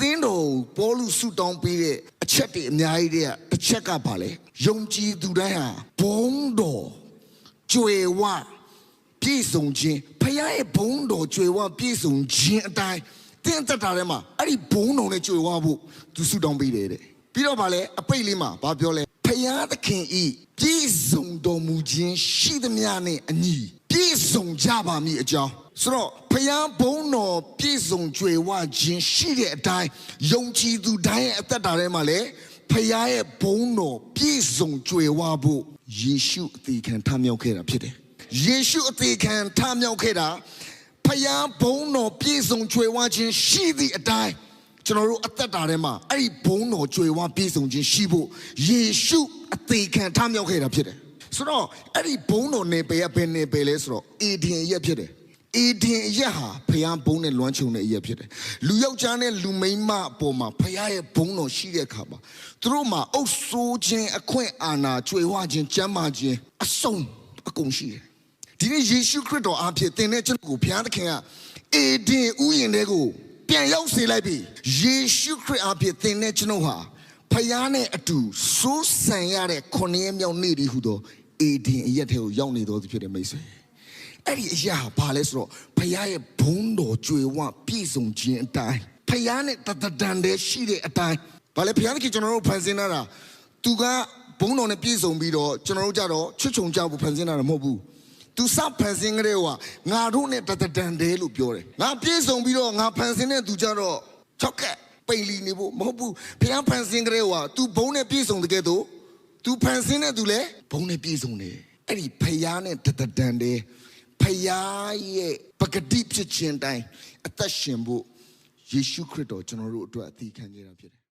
သင်းတော်ပေါလုဆုတောင်းပေးတဲ့အချက်တွေအများကြီးတဲ့တစ်ချက်ကပါလေယုံကြည်သူတိုင်းဟာဘုံတော်ကြွယ်ဝပြည့်စုံခြင်းဖခင်ရဲ့ဘုံတော်ကြွယ်ဝပြည့်စုံခြင်းအတိုင်းတင်းသက်တာထဲမှာအဲ့ဒီဘုံတော်နဲ့ကြွယ်ဝဖို့သူဆုတောင်းပေးတယ်တဲ့ပြီးတော့ဗာလဲအပိတ်လေးမှာဘာပြောလဲဖခင်သခင်ဤပြည့်စုံတော်မူခြင်းရှိသမျှနဲ့အညီပြည့်စုံကြပါမည်အကြောင်းဆိုတော့ ဖခင်ဘုံတော်ပြည့်စုံကြွယ်ဝခြင်းရှိတဲ့အတိုင်းယုံကြည်သူတိုင်းရဲ့အသက်တာထဲမှာလဲဖခင်ရဲ့ဘုံတော်ပြည့်စုံကြွယ်ဝဖို့ယေရှုအသေးခံထမြောက်ခဲ့တာဖြစ်တယ်ယေရှုအသေးခံထမြောက်ခဲ့တာဖခင်ဘုံတော်ပြည့်စုံကြွယ်ဝခြင်းရှိသည့်အတိုင်းကျွန်တော်တို့အသက်တာထဲမှာအဲ့ဒီဘုံတော်ကြွယ်ဝပြည့်စုံခြင်းရှိဖို့ယေရှုအသေးခံထမြောက်ခဲ့တာဖြစ်တယ်ဆိုတော့အဲ့ဒီဘုံတော်နေပယ်ကဘယ်နေပယ်လဲဆိုတော့အေဒင်ရက်ဖြစ်တယ် အေဒင်အရက်ဟာဖျားဘုံနဲ့လွမ်းချုံတဲ့အရက်ဖြစ်တယ်။လူယောက်ျားနဲ့လူမိန်းမအပေါ်မှာဖျားရဲ့ဘုံတော်ရှိတဲ့အခါမှာသူတို့မှာအုပ်ဆိုးခြင်းအခွင့်အာဏာကြွေဝခြင်းကြမ်းမာခြင်းအစုံအကုန်ရှိတယ်။ဒီနေ့ယေရှုခရစ်တော်အားဖြင့်သင်တဲ့ကျွန်တော်ကိုဘုရားသခင်ကအေဒင်ဥယျာဉ်တွေကိုပြန်ရောက်စေလိုက်ပြီ။ယေရှုခရစ်အားဖြင့်သင်တဲ့ကျွန်တော်ဟာဖျားနဲ့အတူစိုးစံရတဲ့ခုနှစ်ရက်မြောက်နေ့တည်းဟူသောအေဒင်အရက်ထဲကိုရောက်နေတော်သူဖြစ်တဲ့မိတ်ဆွေ။ အဲ့ဒီအရာဟာဘာလဲဆိုတော့ဖခင်ရဲ့ဘုန်းတော်ကြွယ်ဝပြည့်စုံခြင်းအတိုင်းဖခင်နဲ့တတတန်တည်းရှိတဲ့အတိုင်းဘာလဲဖခင်ကကျွန်တော်တို့ဖန်ဆင်းလာတာသူကဘုန်းတော်နဲ့ပြည့်စုံပြီးတော့ကျွန်တော်တို့ကြတော့ချွတ်ချုံကြဖို့ဖန်ဆင်းလာတာမဟုတ်ဘူးသူစဖန်ဆင်းကြတဲ့ဟိုကငါတို့နဲ့တတတန်တည်းလို့ပြောတယ်ငါပြည့်စုံပြီးတော့ငါဖန်ဆင်းတဲ့သူကြတော့ချောက်ကက်ပိန်လီနေဖို့မဟုတ်ဘူးဖခင်ဖန်ဆင်းကြတဲ့ဟိုက तू ဘုန်းနဲ့ပြည့်စုံတဲ့ကဲတော့ तू ဖန်ဆင်းတဲ့သူလဲဘုန်းနဲ့ပြည့်စုံတယ်အဲ့ဒီဖခင်နဲ့တတတန်တည်း ဖယားရဲ့ပဂတိဖြစ်ခြင်းတိုင်းအသက်ရှင်ဖို့ယေရှုခရစ်တော်ကျွန်တော်တို့အတွက်အသေးခံခဲ့တာဖြစ်တယ်